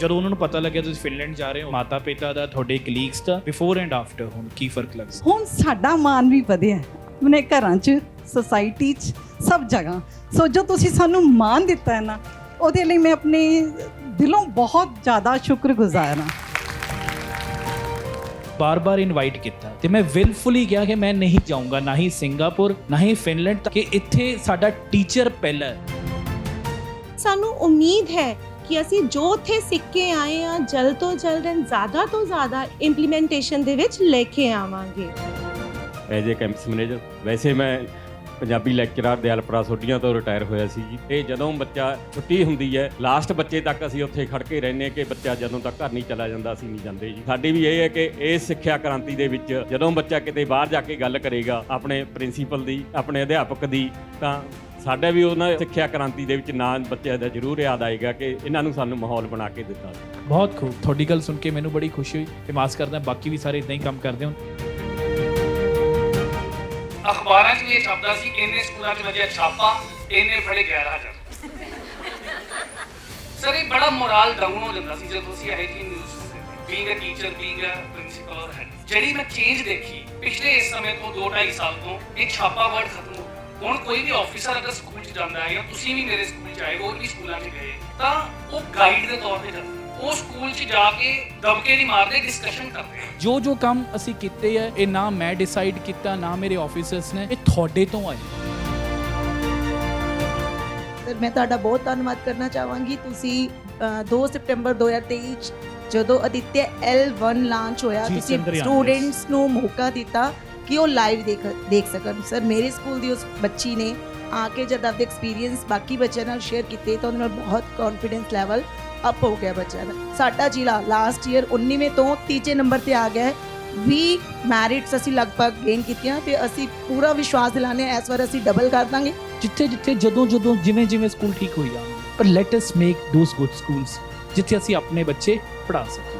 ਜਦੋਂ ਉਹਨਾਂ ਨੂੰ ਪਤਾ ਲੱਗਿਆ ਤੁਸੀਂ ਫਿਨਲੈਂਡ ਜਾ ਰਹੇ ਹੋ ਮਾਤਾ ਪਿਤਾ ਦਾ ਤੁਹਾਡੇ ਕਲੀਗਸ ਦਾ ਬਿਫੋਰ ਐਂਡ ਆਫਟਰ ਹੁਣ ਕੀ ਫ਼ਰਕ ਲੱਗਦਾ? ਹੁਣ ਸਾਡਾ ਮਾਨ ਵੀ ਵਧਿਆ। ਆਪਣੇ ਘਰਾਂ 'ਚ ਸੋਸਾਇਟੀ 'ਚ ਸਭ ਜਗ੍ਹਾ। ਸੋ ਜੋ ਤੁਸੀਂ ਸਾਨੂੰ ਮਾਨ ਦਿੱਤਾ ਹੈ ਨਾ ਉਹਦੇ ਲਈ ਮੈਂ ਆਪਣੇ ਦਿਲੋਂ ਬਹੁਤ ਜ਼ਿਆਦਾ ਸ਼ੁਕਰਗੁਜ਼ਾਰ ਹਾਂ। ਬਾਰ-ਬਾਰ ਇਨਵਾਈਟ ਕੀਤਾ ਤੇ ਮੈਂ ਵਿਲਫੁਲੀ ਕਿਹਾ ਕਿ ਮੈਂ ਨਹੀਂ ਜਾਊਂਗਾ ਨਾ ਹੀ ਸਿੰਗਾਪੁਰ ਨਾ ਹੀ ਫਿਨਲੈਂਡ ਤੱਕ ਕਿ ਇੱਥੇ ਸਾਡਾ ਟੀਚਰ ਪਹਿਲਾ ਸਾਨੂੰ ਉਮੀਦ ਹੈ ਕਿ ਅਸੀਂ ਜੋ ਉੱਥੇ ਸਿੱਖ ਕੇ ਆਏ ਆ ਜਲਦ ਤੋਂ ਜਲਦ ਐਂਡ ਜ਼ਿਆਦਾ ਤੋਂ ਜ਼ਿਆਦਾ ਇੰਪਲੀਮੈਂਟੇਸ਼ਨ ਦੇ ਵਿੱਚ ਲੈ ਕੇ ਆਵਾਂਗੇ। ਐਜ਼ ਏ ਕੈਂਪਸ ਮੈਨੇਜਰ ਵੈਸੇ ਮੈਂ ਪੰਜਾਬੀ ਲੈਕਚਰਰ ਦਿਆਲਪੁਰਾ ਸੋਢੀਆਂ ਤੋਂ ਰਿਟਾਇਰ ਹੋਇਆ ਸੀ ਜੀ। ਤੇ ਜਦੋਂ ਬੱਚਾ ਛੁੱਟੀ ਹੁੰਦੀ ਹੈ ਲਾਸਟ ਬੱਚੇ ਤੱਕ ਅਸੀਂ ਉੱਥੇ ਖੜ ਕੇ ਰਹਿੰਦੇ ਹਾਂ ਕਿ ਬੱਚਾ ਜਦੋਂ ਤੱਕ ਘਰ ਨਹੀਂ ਚਲਾ ਜਾਂਦਾ, ਅਸੀਂ ਨਹੀਂ ਜਾਂਦੇ ਜੀ। ਸਾਡੀ ਵੀ ਇਹ ਹੈ ਕਿ ਇਸ ਸਿੱਖਿਆ ਕ੍ਰਾਂਤੀ ਦੇ ਵਿੱਚ ਜਦੋਂ ਬੱਚਾ ਕਿਤੇ ਬਾਹਰ ਜਾ ਕੇ ਗੱਲ ਕਰੇਗਾ ਆਪਣੇ ਪ੍ਰਿੰਸੀਪਲ ਦੀ, ਆਪਣੇ ਅਧਿਆਪਕ ਦੀ, ਤਾਂ ਸਾਡਾ ਵੀ ਉਹਨਾਂ ਸਿੱਖਿਆ ਕ੍ਰਾਂਤੀ ਦੇ ਵਿੱਚ ਨਾਂ ਬੱਚਿਆਂ ਦਾ ਜ਼ਰੂਰ ਯਾਦ ਆਏਗਾ ਕਿ ਇਹਨਾਂ ਨੂੰ ਸਾਨੂੰ ਮਾਹੌਲ ਬਣਾ ਕੇ ਦਿੱਤਾ ਬਹੁਤ ਖੂਬ। ਤੁਹਾਡੀ ਗੱਲ ਸੁਣ ਕੇ ਮੈਨੂੰ ਬੜੀ ਖੁਸ਼ੀ ਹੋਈ ਤੇ ਮਾਸ ਕਰਦਾ ਬਾਕੀ ਵੀ ਸਾਰੇ ਇਦਾਂ ਹੀ ਕੰਮ ਕਰਦੇ ਹੋਣ। ਅਖਬਾਰਾਂ 'ਚ ਵੀ ਇਹ ਛਪਦਾ ਸੀ ਇੰਨੇ ਸਕੂਲਾਂ 'ਚ ਵਜਿਆ ਛਾਪਾ ਇੰਨੇ ਫੜੇ ਗੈਰ ਹਾਜ਼ਰ। ਸਰ ਇਹ ਬੜਾ ਮੋਰਲ ਡਾਊਨ ਹੋ ਜਾਂਦਾ ਸੀ ਜਦੋਂ ਤੁਸੀਂ ਇਹ ਜੀ news being a teacher being a principal ਜਿਹੜੀ ਮੈਂ ਚੇਂਜ ਦੇਖੀ ਪਿਛਲੇ ਇਸ ਸਮੇਂ ਤੋਂ 2.5 ਸਾਲ ਤੋਂ ਇਹ ਛਾਪਾ ਵਰਡ ਖਤਮ। ਹੁਣ ਕੋਈ ਵੀ ਆਫੀਸਰ ਅਗਰ ਸਕੂਲ 'ਚ ਜਾਂਦਾ ਹੈ ਜਾਂ ਤੁਸੀਂ ਵੀ ਮੇਰੇ ਸਕੂਲ 'ਚ ਆਏ ਹੋਰ ਵੀ ਸਕੂਲਾਂ 'ਚ ਗਏ ਤਾਂ ਉਹ ਗਾਈਡ ਦੇ ਤੌਰ ਤੇ ਜਾਂਦੇ ਉਹ ਸਕੂਲ 'ਚ ਜਾ ਕੇ ਦਬਕੇ ਨਹੀਂ ਮਾਰਦੇ ਡਿਸਕਸ਼ਨ ਕਰਦੇ ਜੋ ਜੋ ਕੰਮ ਅਸੀਂ ਕੀਤੇ ਆ ਇਹ ਨਾ ਮੈਂ ਡਿਸਾਈਡ ਕੀਤਾ ਨਾ ਮੇਰੇ ਆਫੀਸਰਸ ਨੇ ਇਹ ਤੁਹਾਡੇ ਤੋਂ ਆਏ। ਸਰ ਮੈਂ ਤੁਹਾਡਾ ਬਹੁਤ ਧੰਨਵਾਦ ਕਰਨਾ ਚਾਹਾਂਗੀ। ਤੁਸੀਂ ਅ, 2 ਸਤੰਬਰ 2023 ਚ ਜਦੋਂ ਅਦਿੱਤਿਆ L1 ਲਾਂਚ ਹੋਇਆ ਜੀ, ਤੁਸੀਂ ਚੰਦਰਯਾਨ, ਸਟੂਡੈਂਟਸ ਨੂੰ ਮੌਕਾ ਦਿੱਤਾ। ਕਿ ਉਹ ਲਾਈਵ ਦੇਖ ਦੇਖ ਸਕਣ ਸਰ ਮੇਰੇ ਸਕੂਲ ਦੀ ਉਸ ਬੱਚੀ ਨੇ ਆ ਕੇ ਜਦ ਆਪਦੇ ਐਕਸਪੀਰੀਅੰਸ ਬਾਕੀ ਬੱਚਿਆਂ ਨਾਲ ਸ਼ੇਅਰ ਕੀਤੇ ਤਾਂ ਉਹਦੇ ਨਾਲ ਬਹੁਤ ਕੌਨਫੀਡੈਂਸ ਲੈਵਲ ਅਪ ਹੋ ਗਿਆ ਬੱਚਿਆਂ ਦਾ ਸਾਡਾ ਜ਼ਿਲ੍ਹਾ ਲਾਸਟ ਈਅਰ 19ਵੇਂ ਤੋਂ ਤੀਜੇ ਨੰਬਰ ਤੇ ਆ ਗਿਆ ਹੈ 20 ਮੈਰਿਟਸ ਅਸੀਂ ਲਗਭਗ ਗੇਨ ਕੀਤੀਆਂ ਤੇ ਅਸੀਂ ਪੂਰਾ ਵਿਸ਼ਵਾਸ ਦਿਲਾਨੇ ਇਸ ਵਾਰ ਅਸੀਂ ਡਬਲ ਕਰ ਦਾਂਗੇ ਜਿੱਥੇ ਜਿੱਥੇ ਜਦੋਂ ਜਦੋਂ ਜਿਵੇਂ ਜਿਵੇਂ ਸਕੂਲ ਠੀਕ ਹੋਈ ਜਾਣਗੇ ਪਰ let us make those good schools ਜਿੱਥੇ ਅਸੀਂ ਆਪਣੇ ਬੱਚੇ ਪੜ੍ਹਾ ਸਕੀਏ